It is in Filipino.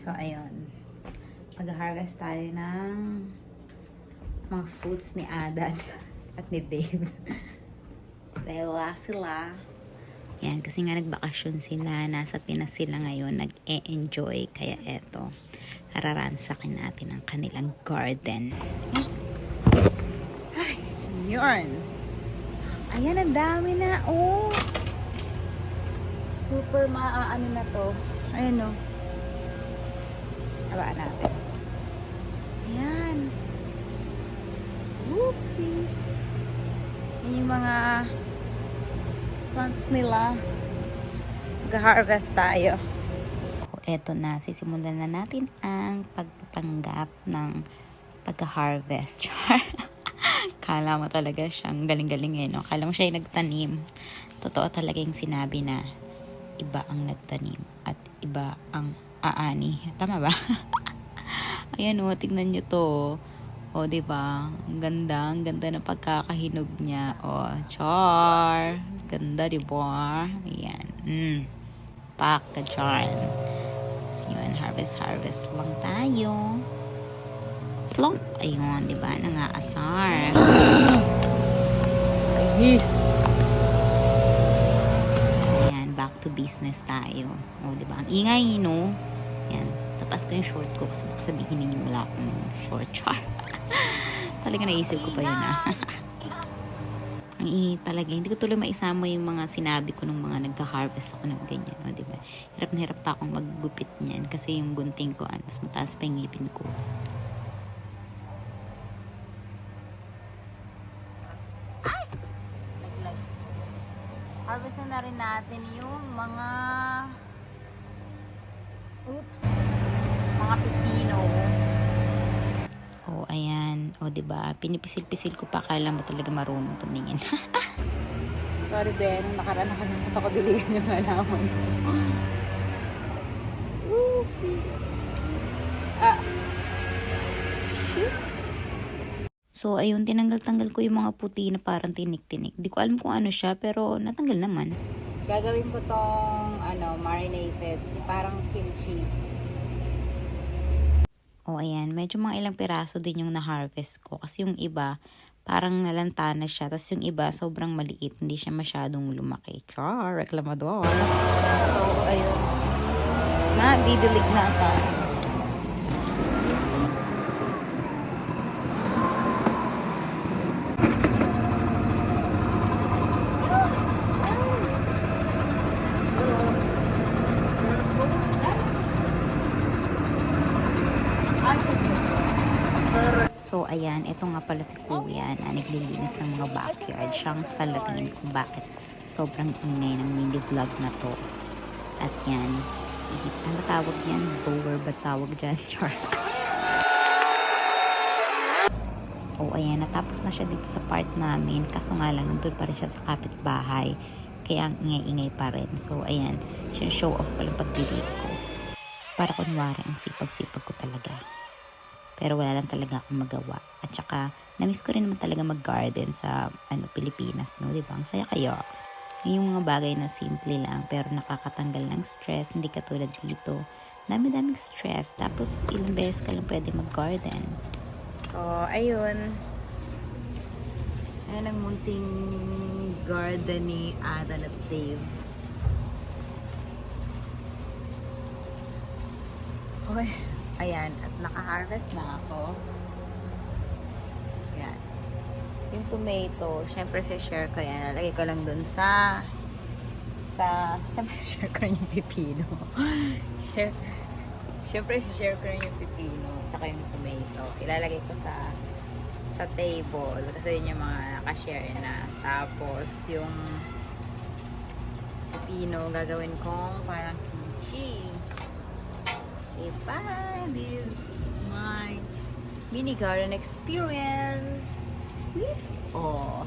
So, ayun. Mag-harvest tayo ng mga fruits ni Adad at ni Dave. Dahil wala sila. Yan, kasi nga nagbakasyon sila. Nasa Pinas sila ngayon. Nag-e-enjoy. Kaya eto, araransakin natin ang kanilang garden. Ay, yun. Ayan, ang dami na. Oh! Super maaano na to. Ayan, oh. Abaan natin. Ayan. Whoopsie. Yan yung mga plants nila. Mag-harvest tayo. Eto na, sisimulan na natin ang pagpapanggap ng pag-harvest. Kala mo talaga siyang galing-galing eh, no? Kala mo siya yung nagtanim. Totoo talaga yung sinabi na iba ang nagtanim at iba ang aani. Tama ba? Ayan o, tignan nyo to. O, di ba? Ang ganda, ang ganda ng pagkakahinog niya. O, char. Ganda, di ba? Ayan. Mm. Pak ka dyan. So, yun, harvest, harvest lang tayo. Plonk. Ayun, di ba? Nangaasar. Yes. Ayan, to business tayo. O, di ba? Ang ingay, no? Ayan, tapas ko yung short ko kasi baka sabihin ninyo wala akong short char. talaga naisip ko pa yun, ah. Ang ingay talaga. Hindi ko tuloy maisama yung mga sinabi ko nung mga nagka-harvest ako ng ganyan, no? di ba? Hirap na hirap pa akong maggupit niyan kasi yung gunting ko, ah, mas mataas pa yung ngipin ko. Harvest na, rin natin yung mga oops mga pipino. Oh, ayan. O, oh, 'di ba? Pinipisil-pisil ko pa kala mo talaga marunong tumingin. Sorry, Ben. Nakaraan nakalimutan ako diligan yung halaman. Oopsie. Ah. Shoot. So, ayun, tinanggal-tanggal ko yung mga puti na parang tinik-tinik. Di ko alam kung ano siya, pero natanggal naman. Gagawin ko tong, ano, marinated. Parang kimchi. O, ayan. Medyo mga ilang piraso din yung na-harvest ko. Kasi yung iba, parang nalanta na siya. Tapos yung iba, sobrang maliit. Hindi siya masyadong lumaki. Char, reklamador. So, ayun. Na, didilig na ata. So, ayan, ito nga pala si Kuya na naglilinis ng mga backyard. Siyang salarin kung bakit sobrang ingay ng mini vlog na to. At yan, ano tawag yan? Blower ba tawag dyan? Char. oh, ayan, natapos na siya dito sa part namin. Kaso nga lang, nandun pa rin siya sa kapitbahay. Kaya ang ingay-ingay pa rin. So, ayan, show off lang pagdilig ko. Para kunwari, ang sipag-sipag ko talaga. Pero wala lang talaga akong magawa. At saka, namiss ko rin naman talaga mag-garden sa ano, Pilipinas, no? Di ba? Ang saya kayo. Yung mga bagay na simple lang, pero nakakatanggal ng stress, hindi katulad dito. Dami-daming stress, tapos ilang beses ka lang pwede mag-garden. So, ayun. Ayan ang munting garden ni Adan at Dave. Naka-harvest na ako. Ayan. Yung tomato, syempre si share ko yan. Nalagay ko lang dun sa sa, syempre share ko yung pipino. share, syempre share ko yung pipino tsaka yung tomato. Ilalagay ko sa sa table kasi yun yung mga nakashare na. Tapos yung pipino gagawin kong parang kimchi. Diba? My mini garden experience. Oh,